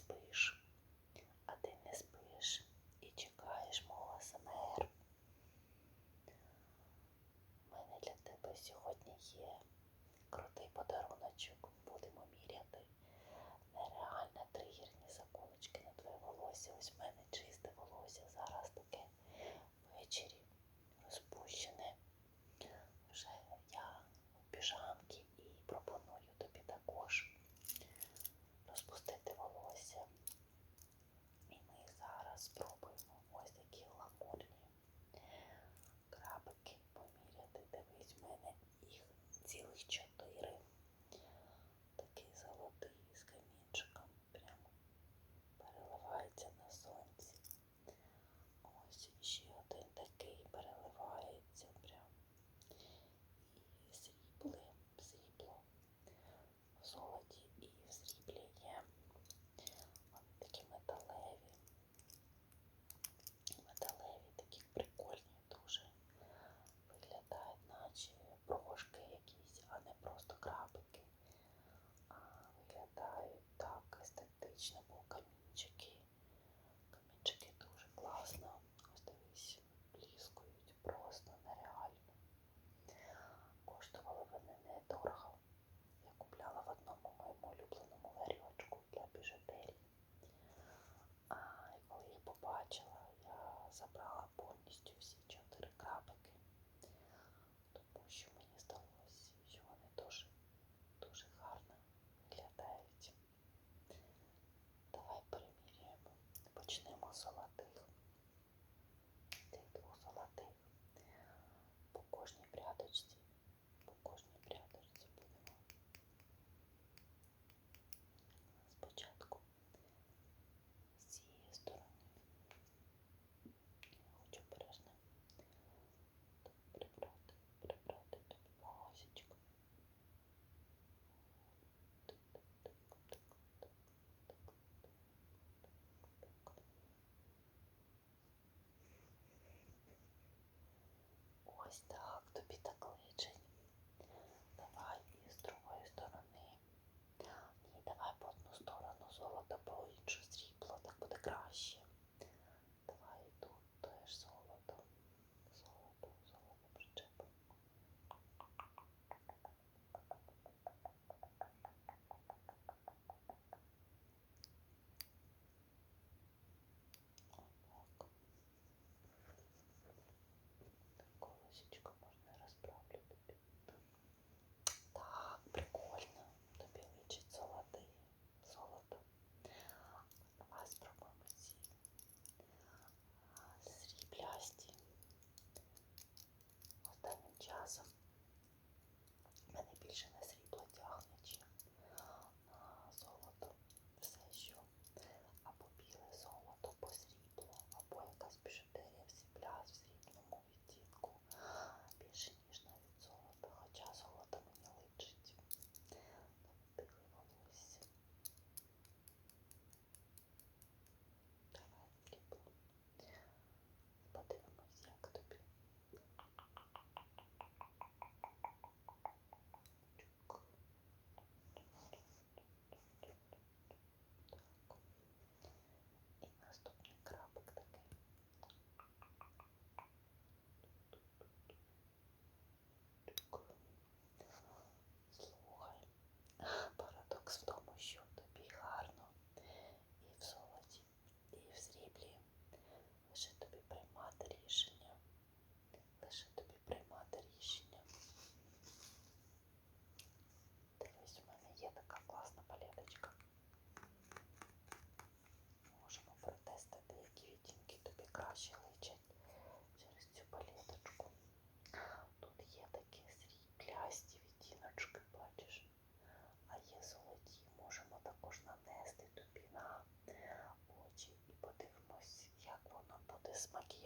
спиш, а ти не спиш і чекаєш мого СМР. У мене для тебе сьогодні є крутий подаруночок. Будемо міряти нереальне тригерні заколочки на твоє волосся. Ось в мене почнемо золотих. тих двох золотих. По кожній прядочці した。this monkey.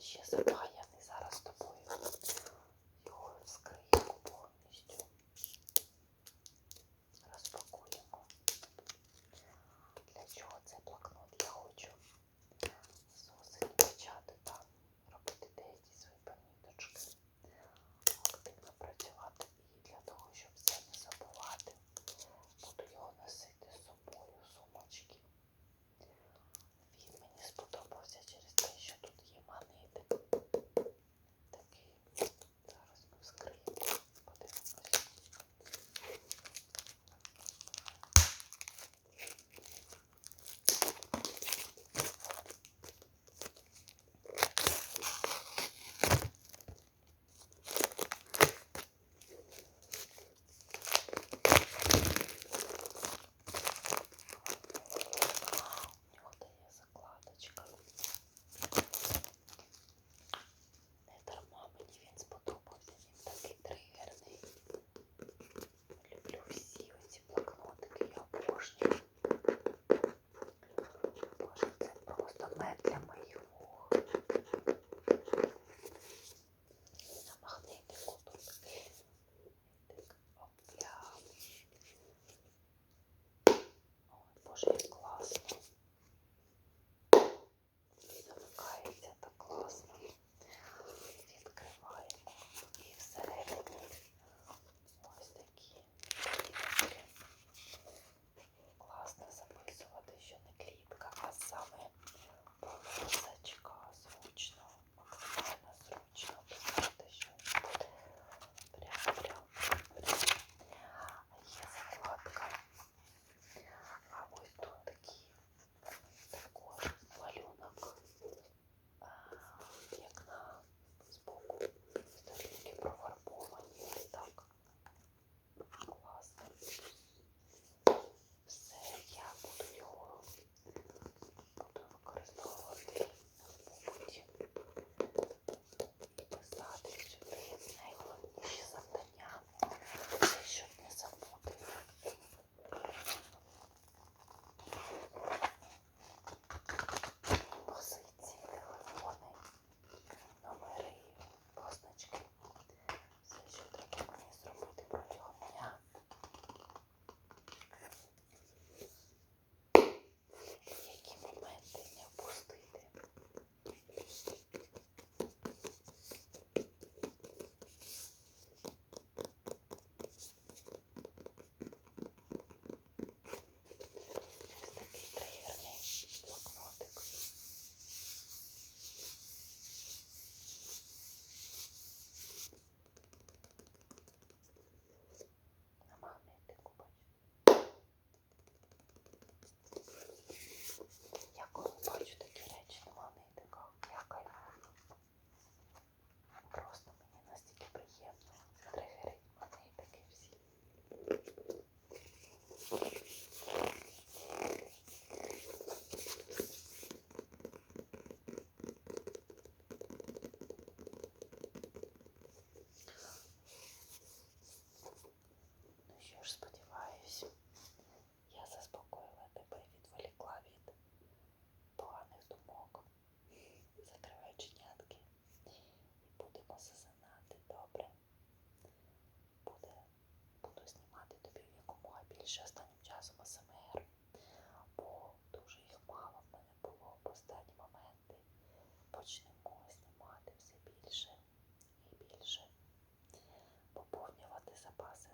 сейчас. більше останнім часом АСМР, бо дуже їх мало в мене було в останні моменти. Почнемо знімати все більше і більше, поповнювати запаси